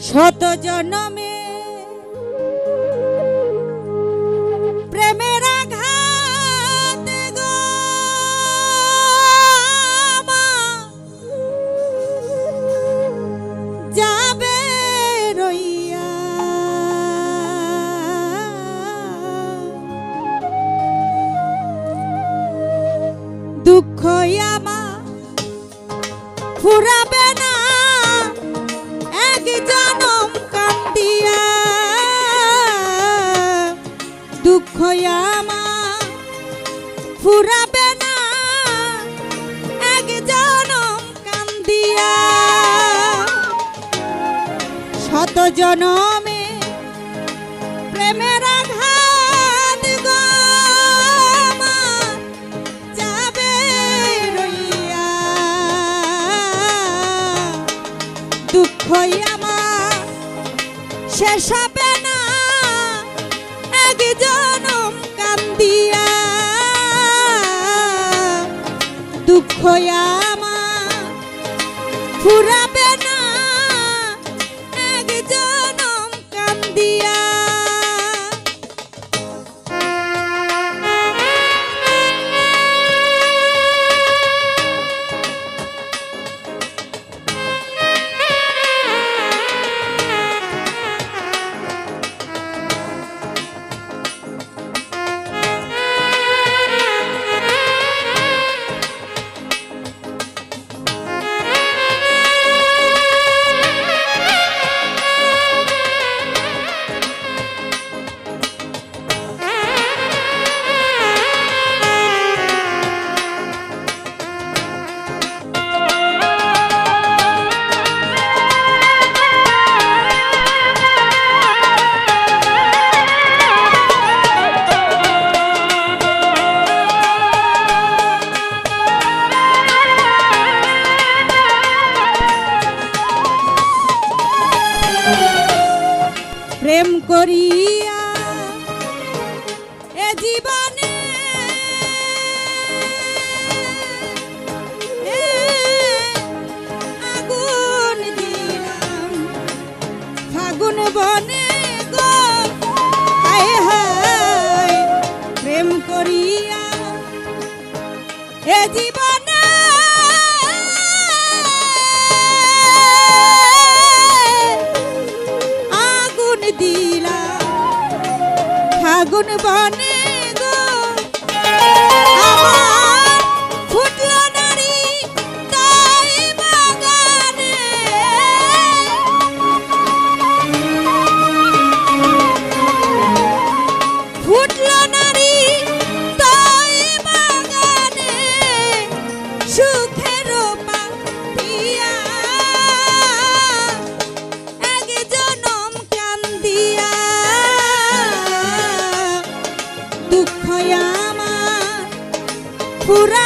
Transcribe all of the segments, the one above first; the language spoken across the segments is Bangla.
শত জনমে খয়া মা ফুরাবে না। একজন কান্দিয়া। শত জনমে প্রেমের আঘাত যাবে রইয়া। দুঃখ সেসব দিয়া দুঃখয়া Buddy. gonna burn it. pura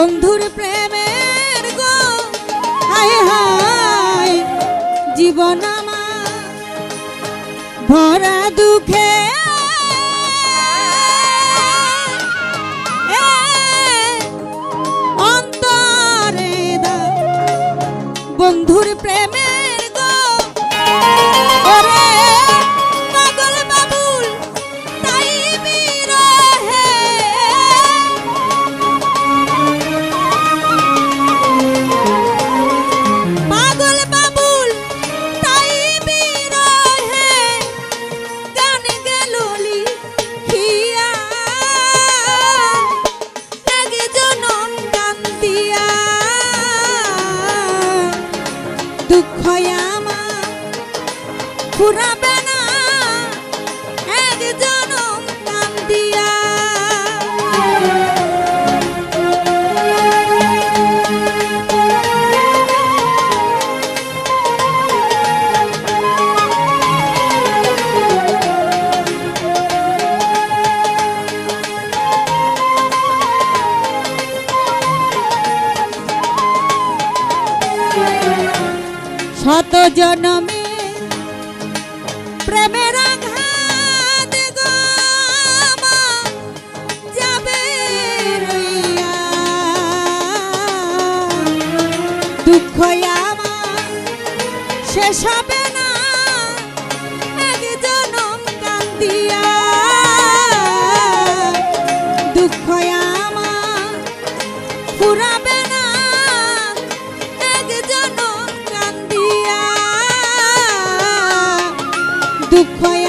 বন্ধুর প্রেমের গো হায় হায় জীবন আমার ভরা দুঃখে শত জনমে প্রেমের যাবে দুঃখ আমার শেষ vai